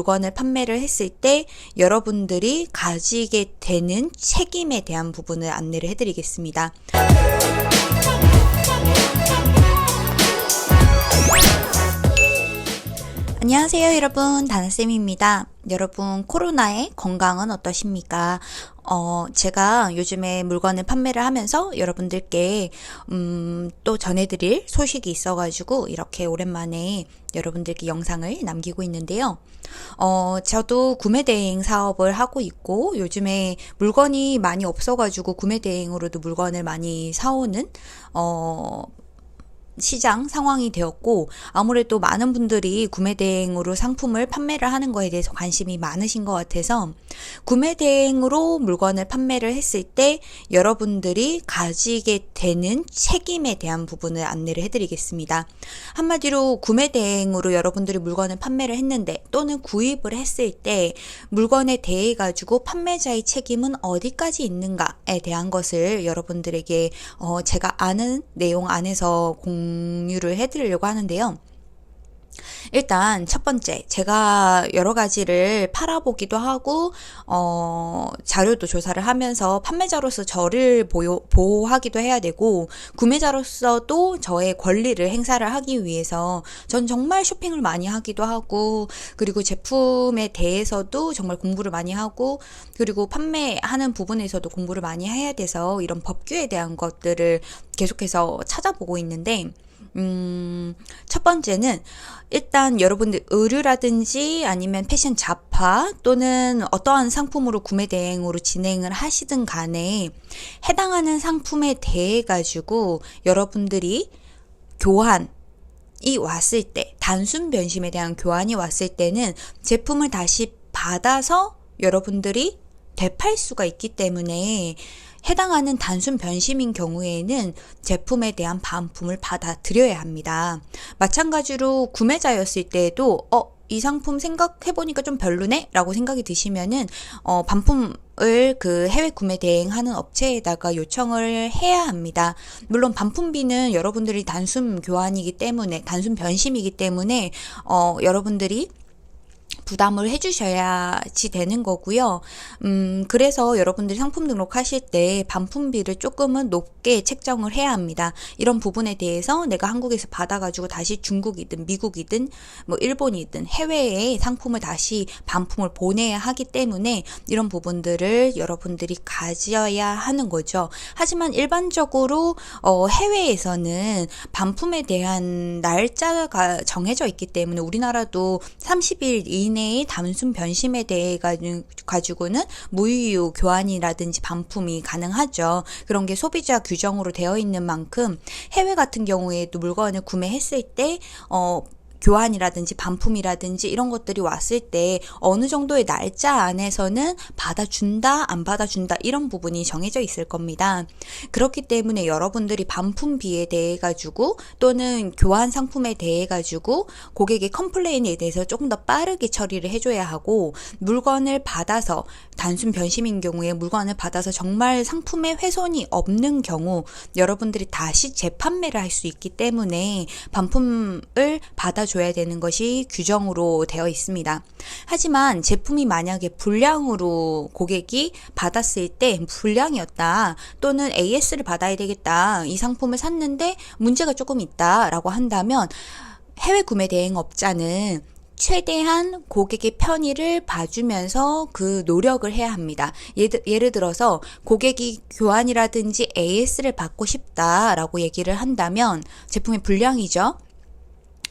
물건을 판매를 했을 때 여러분들이 가지게 되는 책임에 대한 부분을 안내를 해드리겠습니다. 안녕하세요, 여러분. 다나쌤입니다. 여러분, 코로나의 건강은 어떠십니까? 어, 제가 요즘에 물건을 판매를 하면서 여러분들께, 음, 또 전해드릴 소식이 있어가지고, 이렇게 오랜만에 여러분들께 영상을 남기고 있는데요. 어, 저도 구매 대행 사업을 하고 있고, 요즘에 물건이 많이 없어가지고, 구매 대행으로도 물건을 많이 사오는, 어, 시장 상황이 되었고 아무래도 많은 분들이 구매 대행으로 상품을 판매를 하는 거에 대해서 관심이 많으신 것 같아서 구매 대행으로 물건을 판매를 했을 때 여러분들이 가지게 되는 책임에 대한 부분을 안내를 해드리겠습니다. 한마디로 구매 대행으로 여러분들이 물건을 판매를 했는데 또는 구입을 했을 때 물건에 대해 가지고 판매자의 책임은 어디까지 있는가에 대한 것을 여러분들에게 어 제가 아는 내용 안에서 공 공유를 해드리려고 하는데요. 일단 첫 번째 제가 여러 가지를 팔아보기도 하고 어 자료도 조사를 하면서 판매자로서 저를 보호, 보호하기도 해야 되고 구매자로서도 저의 권리를 행사를 하기 위해서 전 정말 쇼핑을 많이 하기도 하고 그리고 제품에 대해서도 정말 공부를 많이 하고 그리고 판매하는 부분에서도 공부를 많이 해야 돼서 이런 법규에 대한 것들을 계속해서 찾아보고 있는데 음, 첫 번째는 일단 여러분들 의류라든지 아니면 패션 잡화 또는 어떠한 상품으로 구매 대행으로 진행을 하시든 간에 해당하는 상품에 대해 가지고 여러분들이 교환 이 왔을 때 단순 변심에 대한 교환이 왔을 때는 제품을 다시 받아서 여러분들이 되팔 수가 있기 때문에 해당하는 단순 변심인 경우에는 제품에 대한 반품을 받아들여야 합니다. 마찬가지로 구매자였을 때에도 어, 이 상품 생각해보니까 좀 별로네? 라고 생각이 드시면은, 어, 반품을 그 해외 구매 대행하는 업체에다가 요청을 해야 합니다. 물론 반품비는 여러분들이 단순 교환이기 때문에, 단순 변심이기 때문에, 어, 여러분들이 부담을 해주셔야지 되는 거고요. 음, 그래서 여러분들이 상품 등록하실 때 반품비를 조금은 높게 책정을 해야 합니다. 이런 부분에 대해서 내가 한국에서 받아가지고 다시 중국이든 미국이든 뭐 일본이든 해외에 상품을 다시 반품을 보내야 하기 때문에 이런 부분들을 여러분들이 가져야 하는 거죠. 하지만 일반적으로 어, 해외에서는 반품에 대한 날짜가 정해져 있기 때문에 우리나라도 30일 이내 이내의 단순 변심에 대해 가지고는 무이유 교환이라든지 반품이 가능하죠. 그런 게 소비자 규정으로 되어 있는 만큼 해외 같은 경우에도 물건을 구매했을 때 어, 교환이라든지 반품이라든지 이런 것들이 왔을 때 어느 정도의 날짜 안에서는 받아준다, 안 받아준다 이런 부분이 정해져 있을 겁니다. 그렇기 때문에 여러분들이 반품비에 대해 가지고 또는 교환 상품에 대해 가지고 고객의 컴플레인에 대해서 조금 더 빠르게 처리를 해줘야 하고 물건을 받아서 단순 변심인 경우에 물건을 받아서 정말 상품에 훼손이 없는 경우 여러분들이 다시 재판매를 할 수 있기 때문에 반품을 받아 줘야 되는 것이 규정으로 되어 있습니다. 하지만 제품이 만약에 불량으로 고객이 받았을 때 불량이었다 또는 AS를 받아야 되겠다 이 상품을 샀는데 문제가 조금 있다라고 한다면 해외 구매 대행 업자는 최대한 고객의 편의를 봐주면서 그 노력을 해야 합니다. 예를, 예를 들어서 고객이 교환이라든지 AS를 받고 싶다라고 얘기를 한다면 제품이 불량이죠.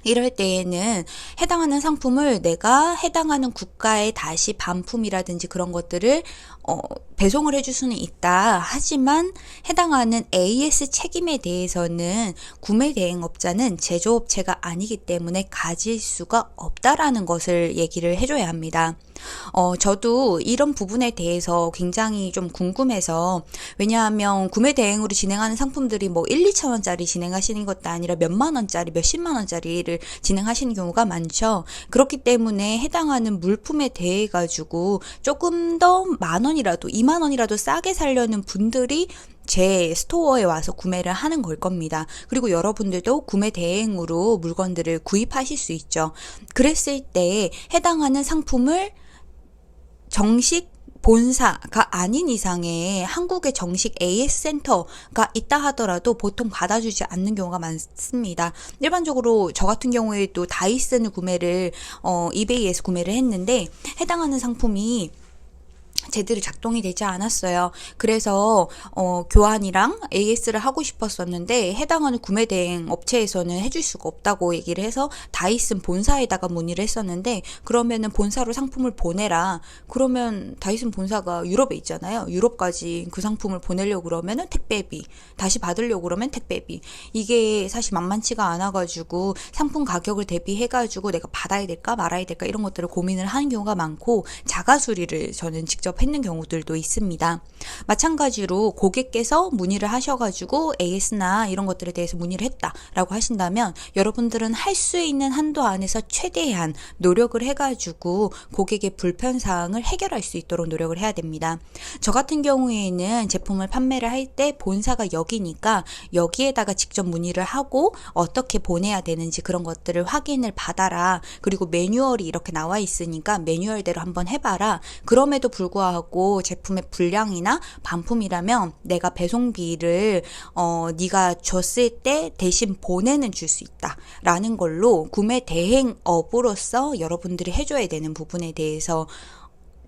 이럴 때에는 해당하는 상품을 내가 해당하는 국가에 다시 반품이라든지 그런 것들을 어, 배송을 해줄 수는 있다. 하지만 해당하는 AS 책임에 대해서는 구매 대행업자는 제조업체가 아니기 때문에 가질 수가 없다라는 것을 얘기를 해줘야 합니다. 어, 저도 이런 부분에 대해서 굉장히 좀 궁금해서 왜냐하면 구매 대행으로 진행하는 상품들이 뭐 1, 2천 원짜리 진행하시는 것도 아니라 몇만 원짜리, 몇십만 원짜리 를 진행하시는 경우가 많죠. 그렇기 때문에 해당하는 물품에 대해 가지고 조금 더 만 원이라도 2만 원이라도 싸게 살려는 분들이 제 스토어에 와서 구매를 하는 걸 겁니다. 그리고 여러분들도 구매 대행으로 물건들을 구입하실 수 있죠. 그랬을 때 해당하는 상품을 정식 본사가 아닌 이상의 한국의 정식 AS 센터가 있다 하더라도 보통 받아주지 않는 경우가 많습니다. 일반적으로 저 같은 경우에도 다이슨을 구매를 어, 이베이에서 구매를 했는데 해당하는 상품이 제대로 작동이 되지 않았어요. 그래서 어, 교환이랑 AS를 하고 싶었었는데 해당하는 구매 대행 업체에서는 해줄 수가 없다고 얘기를 해서 다이슨 본사에다가 문의를 했었는데 그러면은 본사로 상품을 보내라. 그러면 다이슨 본사가 유럽에 있잖아요. 유럽까지 그 상품을 보내려고 그러면은 택배비 다시 받으려고 그러면 택배비 이게 사실 만만치가 않아가지고 상품 가격을 대비해가지고 내가 받아야 될까 말아야 될까 이런 것들을 고민을 하는 경우가 많고 자가 수리를 저는 직접 했는 경우들도 있습니다. 마찬가지로 고객께서 문의를 하셔가지고 AS나 이런 것들에 대해서 문의를 했다라고 하신다면 여러분들은 할 수 있는 한도 안에서 최대한 노력을 해가지고 고객의 불편 사항을 해결할 수 있도록 노력을 해야 됩니다. 저 같은 경우에는 제품을 판매를 할 때 본사가 여기니까 여기에다가 직접 문의를 하고 어떻게 보내야 되는지 그런 것들을 확인을 받아라. 그리고 매뉴얼이 이렇게 나와 있으니까 매뉴얼대로 한번 해봐라. 그럼에도 불구하고 제품의 불량이나 반품이라면 내가 배송비를 어 네가 줬을 때 대신 보내는 줄 수 있다라는 걸로 구매 대행업으로서 여러분들이 해줘야 되는 부분에 대해서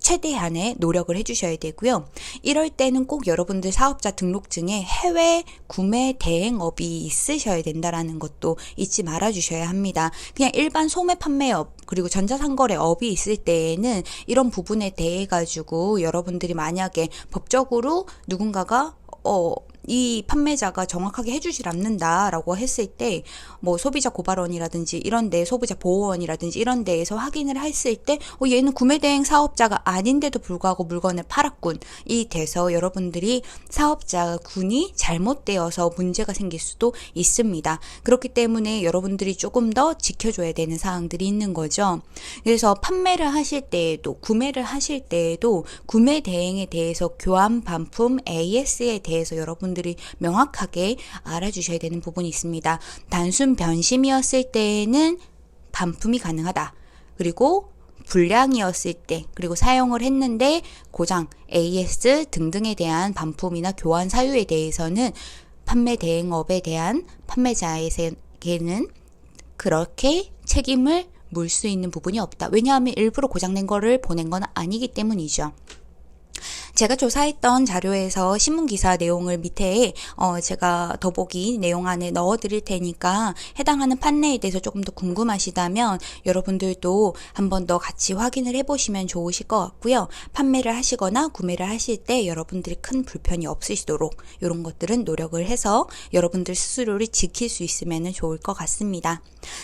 최대한의 노력을 해주셔야 되고요. 이럴 때는 꼭 여러분들 사업자 등록증에 해외 구매 대행업이 있으셔야 된다라는 것도 잊지 말아 주셔야 합니다. 그냥 일반 소매 판매업 그리고 전자상거래업이 있을 때에는 이런 부분에 대해 가지고 여러분들이 만약에 법적으로 누군가가 어, 이 판매자가 정확하게 해주질 않는다라고 했을 때, 뭐 소비자 고발원이라든지 이런데 소비자 보호원이라든지 이런 데에서 확인을 했을 때, 어, 얘는 구매 대행 사업자가 아닌데도 불구하고 물건을 팔았군. 이 돼서 여러분들이 사업자 군이 잘못되어서 문제가 생길 수도 있습니다. 그렇기 때문에 여러분들이 조금 더 지켜줘야 되는 사항들이 있는 거죠. 그래서 판매를 하실 때에도, 구매를 하실 때에도 구매 대행에 대해서 교환 반품 AS에 대해서 여러분 여러분들이 명확하게 알아주셔야 되는 부분이 있습니다. 단순 변심이었을 때에는 반품이 가능하다. 그리고 불량이었을 때, 그리고 사용을 했는데 고장, AS 등등에 대한 반품이나 교환 사유에 대해서는 판매 대행업에 대한 판매자에게는 그렇게 책임을 물 수 있는 부분이 없다. 왜냐하면 일부러 고장낸 거를 보낸 건 아니기 때문이죠. 제가 조사했던 자료에서 신문 기사 내용을 밑에 어 제가 더보기 내용 안에 넣어 드릴 테니까 해당하는 판례에 대해서 조금 더 궁금하시다면 여러분들도 한번 더 같이 확인을 해 보시면 좋으실 것 같고요. 판매를 하시거나 구매를 하실 때 여러분들이 큰 불편이 없으시도록 이런 것들은 노력을 해서 여러분들 스스로를 지킬 수 있으면 좋을 것 같습니다.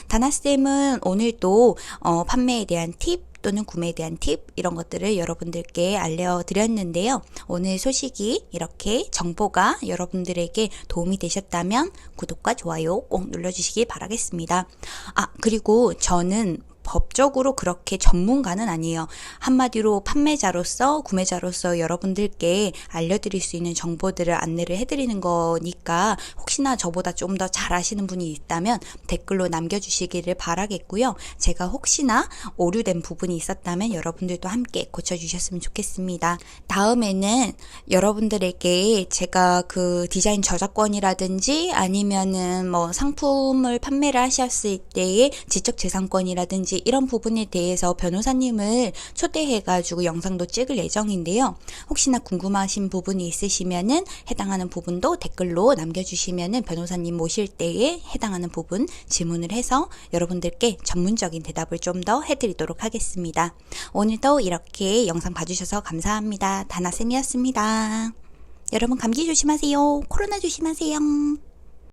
다나쌤은 오늘도 어 판매에 대한 팁 또는 구매에 대한 팁 이런 것들을 여러분들께 알려드렸는데요. 오늘 소식이 이렇게 정보가 여러분들에게 도움이 되셨다면 구독과 좋아요 꼭 눌러주시기 바라겠습니다. 아 그리고 저는 법적으로 그렇게 전문가는 아니에요. 한마디로 판매자로서 구매자로서 여러분들께 알려드릴 수 있는 정보들을 안내를 해드리는 거니까 혹시나 저보다 좀 더 잘 아시는 분이 있다면 댓글로 남겨주시기를 바라겠고요. 제가 혹시나 오류된 부분이 있었다면 여러분들도 함께 고쳐주셨으면 좋겠습니다. 다음에는 여러분들에게 제가 그 디자인 저작권이라든지 아니면은 뭐 상품을 판매를 하셨을 때의 지적재산권이라든지 이런 부분에 대해서 변호사님을 초대해가지고 영상도 찍을 예정인데요. 혹시나 궁금하신 부분이 있으시면은 해당하는 부분도 댓글로 남겨주시면은 변호사님 모실 때에 해당하는 부분 질문을 해서 여러분들께 전문적인 대답을 좀 더 해드리도록 하겠습니다. 오늘도 이렇게 영상 봐주셔서 감사합니다. 다나쌤이었습니다. 여러분 감기 조심하세요. 코로나 조심하세요.